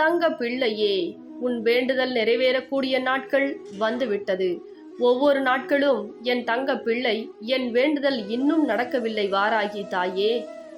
தங்க பிள்ளையே உன் வேண்டுதல் நிறைவேறக்கூடிய நாட்கள் வந்துவிட்டது. ஒவ்வொரு நாட்களும் என் தங்க பிள்ளை என் வேண்டுதல் இன்னும் நடக்கவில்லை வாராகி தாயே.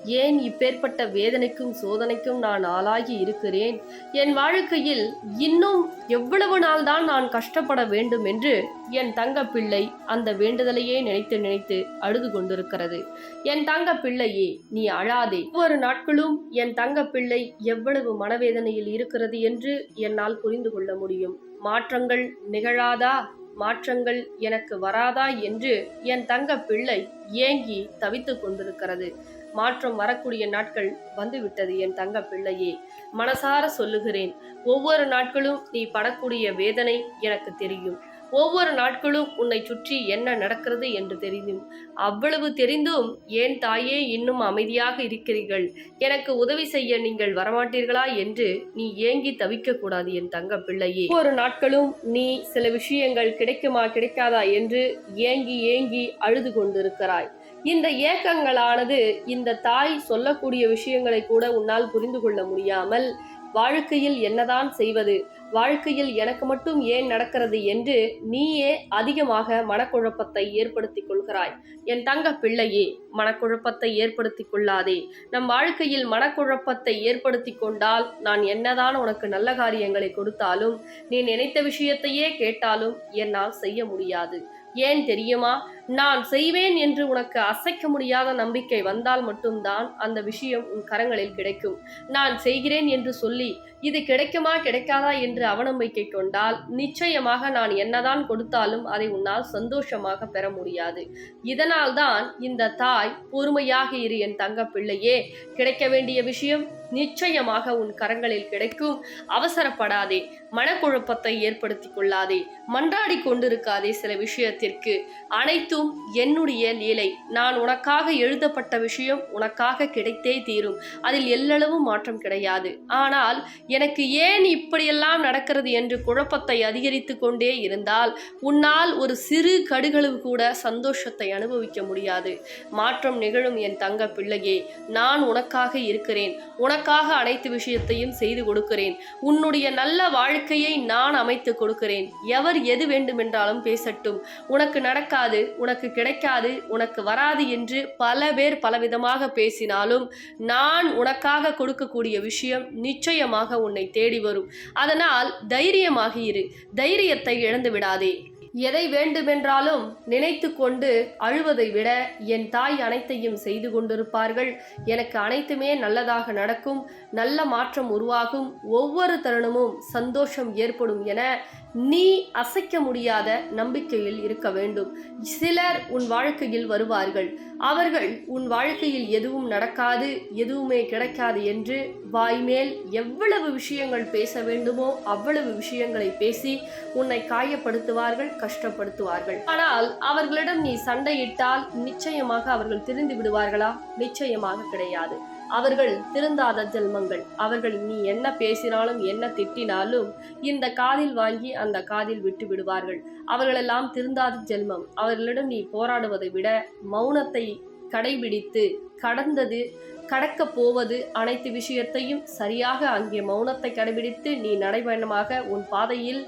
ஏன் இப்பேற்பட்ட வேதனைக்கும் சோதனைக்கும் நான் ஆளாகி இருக்கிறேன்? என் வாழ்க்கையில் இன்னும் எவ்வளவு நாள்தான் நான் கஷ்டப்பட வேண்டும் என்று என் தங்க பிள்ளை அந்த வேண்டுதலையே நினைத்து நினைத்து அழுது கொண்டிருக்கிறது. என் தங்க பிள்ளையே நீ அழாதே. ஒவ்வொரு நாட்களும் என் தங்க பிள்ளை எவ்வளவு மனவேதனையில் இருக்கிறது என்று என்னால் புரிந்து கொள்ள முடியும். மாற்றங்கள் நிகழாதா? மாற்றங்கள் எனக்கு வராதா என்று என் தங்க பிள்ளை ஏங்கி தவித்துக் கொண்டிருக்கிறது. மாற்றம் வரக்கூடிய நாட்கள் வந்துவிட்டது என் தங்க பிள்ளையே. மனசார சொல்லுகிறேன். ஒவ்வொரு நாட்களும் நீ படக்கூடிய வேதனை எனக்கு தெரியும். ஒவ்வொரு நாட்களும் உன்னை சுற்றி என்ன நடக்கிறது என்று தெரியும் அவ்வளவு தெரிந்தும் ஏன் தாயே இன்னும் அமைதியாக இருக்கிறீர்கள்? எனக்கு உதவி செய்ய நீங்கள் வரமாட்டீர்களா என்று நீ ஏங்கி தவிக்க கூடாது என் தங்க பிள்ளையே. ஒவ்வொரு நாட்களும் நீ சில விஷயங்கள் கிடைக்குமா கிடைக்காதா என்று ஏங்கி ஏங்கி அழுது கொண்டிருக்கிறாய். இந்த ஏக்கங்களானது இந்த தாய் சொல்லக்கூடிய விஷயங்களை கூட உன்னால் புரிந்து கொள்ள முடியாமல் வாழ்க்கையில் என்னதான் செய்வது? வாழ்க்கையில் எனக்கு மட்டும் ஏன் நடக்கிறது என்று நீயே அதிகமாக மனக்குழப்பத்தை ஏற்படுத்திக் கொள்கிறாய். என் தங்க பிள்ளையே மனக்குழப்பத்தை ஏற்படுத்திக் கொள்ளாதே. நம் வாழ்க்கையில் மனக்குழப்பத்தை ஏற்படுத்தி கொண்டால் நான் என்னதான் உனக்கு நல்ல காரியங்களை கொடுத்தாலும் நீ நினைத்த விஷயத்தையே கேட்டாலும் என்னால் செய்ய முடியாது. ஏன் தெரியுமா? நான் செய்வேன் என்று உனக்கு அசைக்க முடியாத நம்பிக்கை வந்தால் மட்டும்தான் அந்த விஷயம் உன் கரங்களில் கிடைக்கும். நான் செய்கிறேன் என்று சொல்லி இது கிடைக்குமா கிடைக்காதா? என்று அவநம்பிக்கை கொண்டால் நிச்சயமாக நான் என்னதான் கொடுத்தாலும் அதை உன்னால் சந்தோஷமாக பெற முடியாது. இதனால்தான் இந்த தாய் பொறுமையாக இரு என் தங்க பிள்ளையே கிடைக்க வேண்டிய விஷயம்? நிச்சயமாக உன் கரங்களில் கிடைக்கும். அவசரப்படாதே. மனக்குழப்பத்தை ஏற்படுத்தி கொள்ளாதே. மன்றாடி கொண்டிருக்காதே சில விஷயத்திற்கு. அனைத்தும் என்னுடைய லீலை நான் உனக்காக எழுதப்பட்ட விஷயம் உனக்காக கிடைத்தே தீரும். அதில் எல்லளவும் மாற்றம் கிடையாது. ஆனால் எனக்கு ஏன் இப்படியெல்லாம் நடக்கிறது என்று குழப்பத்தை அதிகரித்து கொண்டே இருந்தால் உன்னால் ஒரு சிறு கடுகளவு கூட சந்தோஷத்தை அனுபவிக்க முடியாது. மாற்றம் நிகழும் என் தங்க பிள்ளையே நான் உனக்காக இருக்கிறேன். உனக்கு உனக்காக அனைத்து விஷயத்தையும் செய்து கொடுக்கிறேன். உன்னுடைய நல்ல வாழ்க்கையை நான் அமைத்து கொடுக்கிறேன். எவர் எது வேண்டுமென்றாலும் பேசட்டும். உனக்கு நடக்காது உனக்கு கிடைக்காது உனக்கு வராது என்று பல பேர் பலவிதமாக பேசினாலும் நான் உனக்காக கொடுக்கக்கூடிய விஷயம் நிச்சயமாக உன்னை தேடி வரும். அதனால் தைரியமாக இரு தைரியத்தை இழந்து விடாதே எதை வேண்டுமென்றாலும் நினைத்து கொண்டு அழுவதை விட என் தாய் அனைத்தையும் செய்து கொண்டிருப்பார்கள். எனக்கு அனைத்துமே நல்லதாக நடக்கும் நல்ல மாற்றம் உருவாகும் ஒவ்வொரு தருணமும் சந்தோஷம் ஏற்படும் என நீ அசைக்க முடியாத நம்பிக்கையில் இருக்க வேண்டும். சிலர் உன் வாழ்க்கையில் வருவார்கள். அவர்கள் உன் வாழ்க்கையில் எதுவும் நடக்காது எதுவுமே கிடைக்காது என்று வாய்மேல் எவ்வளவு விஷயங்கள் பேச வேண்டுமோ அவ்வளவு விஷயங்களை பேசி உன்னை காயப்படுத்துவார்கள் கஷ்டப்படுத்துவார்கள். ஆனால் அவர்களிடம் நீ சண்டையிட்டால் நிச்சயமாக அவர்கள் திரிந்து விடுவார்களா? நிச்சயமாக கிடையாது. அவர்கள் திருந்தாத ஜென்மங்கள். அவர்கள் நீ என்ன பேசினாலும் என்ன திட்டினாலும் இந்த காதில் வாங்கி அந்த காதில் விட்டு விடுவார்கள். அவர்களெல்லாம் திருந்தாத ஜென்மம். அவர்களிடம் நீ போராடுவதை விட மௌனத்தை கடைபிடித்து கடந்தது கடக்கப் போவது அனைத்து விஷயத்தையும் சரியாக அங்கே மௌனத்தை கடைபிடித்து நீ நடைபயணமாக உன் பாதையில்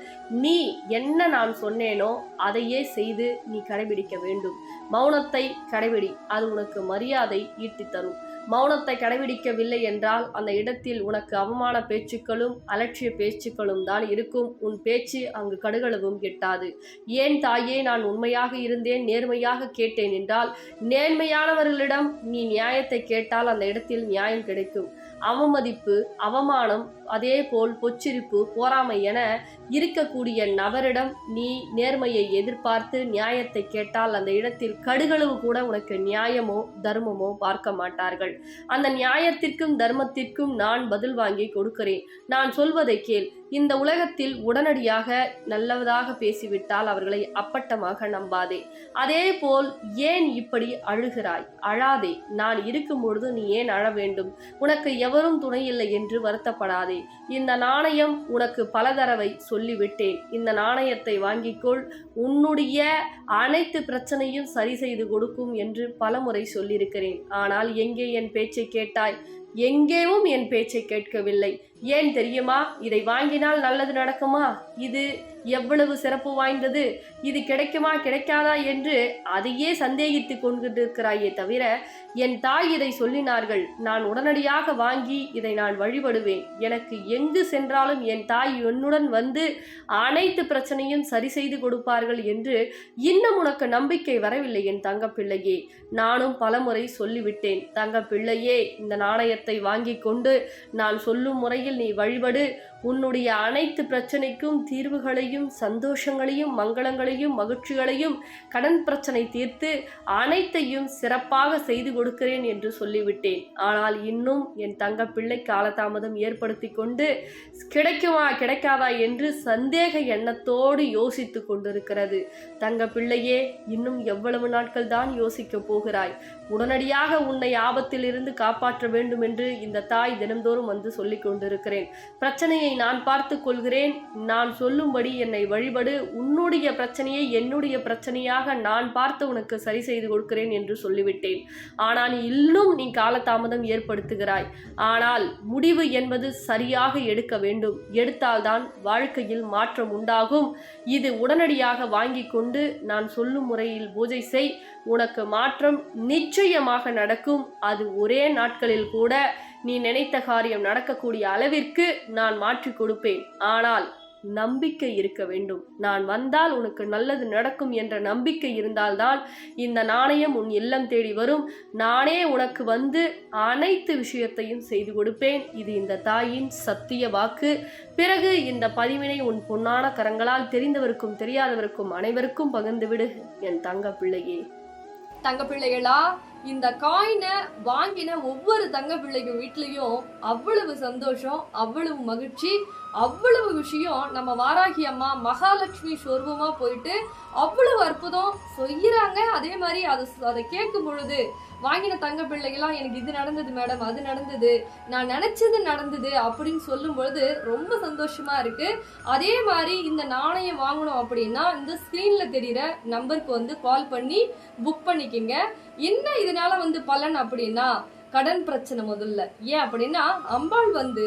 நீ என்ன நான் சொன்னேனோ அதையே செய்து நீ கடைபிடிக்க வேண்டும். மௌனத்தை கடைபிடி. அது உனக்கு மரியாதை ஈட்டித் தரும் மௌனத்தை கடைபிடிக்கவில்லை என்றால் அந்த இடத்தில் உனக்கு அவமான பேச்சுக்களும் அலட்சிய பேச்சுக்களும் தான் இருக்கும். உன் பேச்சு அங்கு கடுகளவும் எட்டாது. ஏன் தாயே நான் உண்மையாக இருந்தேன் நேர்மையாக கேட்டேன் என்றால் நேர்மையானவர்களிடம் நீ நியாயத்தை கேட்டால் அந்த இடத்தில் நியாயம் கிடைக்கும். அவமதிப்பு அவமானம் அதேபோல் பொச்சிரிப்பு போராமை என இருக்கக்கூடிய நபரிடம் நீ நேர்மையை எதிர்பார்த்து நியாயத்தை கேட்டால் அந்த இடத்தில் கடுகளவு கூட உனக்கு நியாயமோ தர்மமோ பார்க்க மாட்டார்கள். அந்த நியாயத்திற்கும் தர்மத்திற்கும் நான் பதில் வாங்கி கொடுக்கிறேன். நான் சொல்வதை கேள். இந்த உலகத்தில் உடனடியாக நல்லதாக பேசிவிட்டால் அவர்களை அப்பட்டமாக நம்பாதே. அதே போல் ஏன் இப்படி அழுகிறாய்? அழாதே. நான் இருக்கும் பொழுது நீ ஏன் அழ வேண்டும்? உனக்கு எவரும் துணையில்லை என்று வருத்தப்படாதே. இந்த நாணயம் உனக்கு பல தடவை சொல்லிவிட்டேன். இந்த நாணயத்தை வாங்கிக்கொள். உன்னுடைய அனைத்து பிரச்சனையும் சரி செய்து கொடுக்கும் என்று பலமுறை சொல்லியிருக்கிறேன். ஆனால் எங்கே என் பேச்சை கேட்டாய். எங்கேயும் என் பேச்சை கேட்கவில்லை. ஏன் தெரியுமா? இதை வாங்கினால் நல்லது நடக்குமா? இது எவ்வளவு சிறப்பு வாய்ந்தது? இது கிடைக்குமா கிடைக்காதா என்று அதையே சந்தேகித்து கொண்டிருக்கிறாயே தவிர என் தாய் இதை சொல்லினார்கள். நான் உடனடியாக வாங்கி இதை நான் வழிபடுவேன். எனக்கு எங்கு சென்றாலும் என் தாய் என்னுடன் வந்து அனைத்து பிரச்சனையும் சரி செய்து கொடுப்பார்கள் என்று இன்னும் உனக்கு நம்பிக்கை வரவில்லை என் தங்கப்பிள்ளையே. நானும் பலமுறை சொல்லிவிட்டேன். தங்கப்பிள்ளையே இந்த நாணயத்தை வாங்கி கொண்டு நான் சொல்லும் முறையில் நீ வழிபடு உன்னுடைய அனைத்து பிரச்சனைக்கும் தீர்வுகளையும் சந்தோஷங்களையும் மங்களங்களையும் மகிழ்ச்சிகளையும் கடன் பிரச்சனை தீர்த்து அனைத்தையும் சிறப்பாக செய்து கொடுக்கிறேன் என்று சொல்லிவிட்டேன். ஆனால் இன்னும் என் தங்க பிள்ளை காலதாமதம் ஏற்படுத்தி கொண்டு கிடைக்குமா கிடைக்காதா என்று சந்தேக எண்ணத்தோடு யோசித்து கொண்டிருக்கிறது. தங்க பிள்ளையே இன்னும் எவ்வளவு நாட்கள் தான் யோசிக்கப் போகிறாய்? உடனடியாக உன்னை ஆபத்தில் இருந்து காப்பாற்ற வேண்டும் என்று இந்த தாய் தினம்தோறும் வந்து சொல்லிக் கொண்டிருக்கிறேன். பிரச்சனையை நான் பார்த்து கொள்கிறேன். நான் சொல்லும்படி என்னை வழிபடு. உன்னுடைய பிரச்சனையை என்னுடைய பிரச்சனையாக நான் பார்த்து உனக்கு சரி செய்து கொடுக்கிறேன் என்று சொல்லிவிட்டேன். ஆனால் இன்னும் நீ காலதாமதம் ஏற்படுத்துகிறாய். ஆனால் முடிவு என்பது சரியாக எடுக்க வேண்டும். எடுத்தால்தான் வாழ்க்கையில் மாற்றம் உண்டாகும். இது உடனடியாக வாங்கி கொண்டு நான் சொல்லும் முறையில் பூஜை செய். உனக்கு மாற்றம் நிச்சயமாக நடக்கும். அது ஒரே நாட்களில் கூட. நீ நினைத்த காரியம் நடக்கக்கூடிய அளவிற்கு நான் மாற்றி கொடுப்பேன். ஆனால் நம்பிக்கை இருக்க வேண்டும். நான் வந்தால் உனக்கு நல்லது நடக்கும் என்ற நம்பிக்கை இருந்தால்தான் இந்த நாணயம் உன் இல்லம் தேடி வரும். நானே உனக்கு வந்து அனைத்து விஷயத்தையும் செய்து கொடுப்பேன். இது இந்த தாயின் சத்திய வாக்கு. பிறகு இந்த பதிவினை உன் பொன்னான கரங்களால் தெரிந்தவருக்கும் தெரியாதவருக்கும் அனைவருக்கும் பகிர்ந்துவிடு என் தங்க பிள்ளையே தங்க பிள்ளைகளா இந்த காயினை வாங்கின ஒவ்வொரு தங்க பிள்ளைங்க வீட்லேயும் அவ்வளவு சந்தோஷம் அவ்வளவு மகிழ்ச்சி அவ்வளவு விஷயம். நம்ம வாராகி அம்மா மகாலட்சுமி சொர்வமா போயிட்டு அவ்வளவு அற்புதம் செய்யறாங்க. அதே மாதிரி அதை அதை கேட்கும் பொழுது வாங்கின தங்க பிள்ளைகளாம் எனக்கு இது நடந்தது மேடம் அது நடந்தது நான் நினைச்சது நடந்தது அப்படின்னு சொல்லும் பொழுது ரொம்ப சந்தோஷமா இருக்கு. அதே மாதிரி இந்த நாணயம் வாங்கணும் அப்படின்னா இந்த ஸ்கிரீன்ல தெரியுற நம்பருக்கு வந்து கால் பண்ணி புக் பண்ணிக்கிங்க. என்ன இது இதனால வந்து பலன் அப்படின்னா கடன் பிரச்சனை முதல்ல. ஏன் அப்படின்னா அம்பாள் வந்து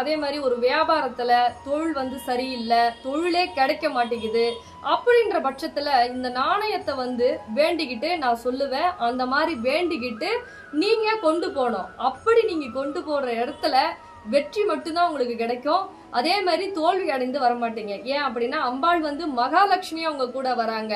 அதே மாதிரி ஒரு வியாபாரத்துல தொழில் வந்து சரியில்லை தொழிலே கிடைக்க மாட்டேங்குது அப்படின்ற பட்சத்துல இந்த நாணயத்தை வந்து வேண்டிக்கிட்டு நான் சொல்லுவேன். அந்த மாதிரி வேண்டிக்கிட்டு நீங்க கொண்டு போகணும். அப்படி நீங்க கொண்டு போகிற இடத்துல வெற்றி மட்டும்தான் உங்களுக்கு கிடைக்கும். அதே மாதிரி தோல்வி அடைந்து வர மாட்டீங்க. ஏன் அப்படின்னா அம்பாள் வந்து மகாலட்சுமி அவங்க கூட வராங்க.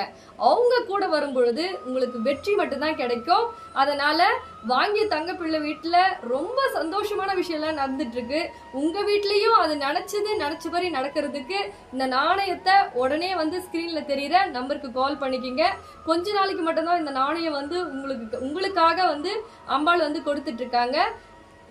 அவங்க கூட வரும் பொழுது உங்களுக்கு வெற்றி மட்டும்தான் கிடைக்கும். அதனால வாங்கிய தங்க பிள்ளை ரொம்ப சந்தோஷமான விஷயம்லாம் நடந்துட்டுருக்கு. உங்கள் வீட்லேயும் அது நினச்சது நினைச்ச மாதிரி நடக்கிறதுக்கு இந்த நாணயத்தை உடனே வந்து ஸ்க்ரீனில் தெரிகிற நம்பருக்கு கால் பண்ணிக்கிங்க. கொஞ்ச நாளைக்கு மட்டும்தான் இந்த நாணயம் வந்து உங்களுக்கு உங்களுக்காக வந்து அம்பாள் வந்து கொடுத்துட்ருக்காங்க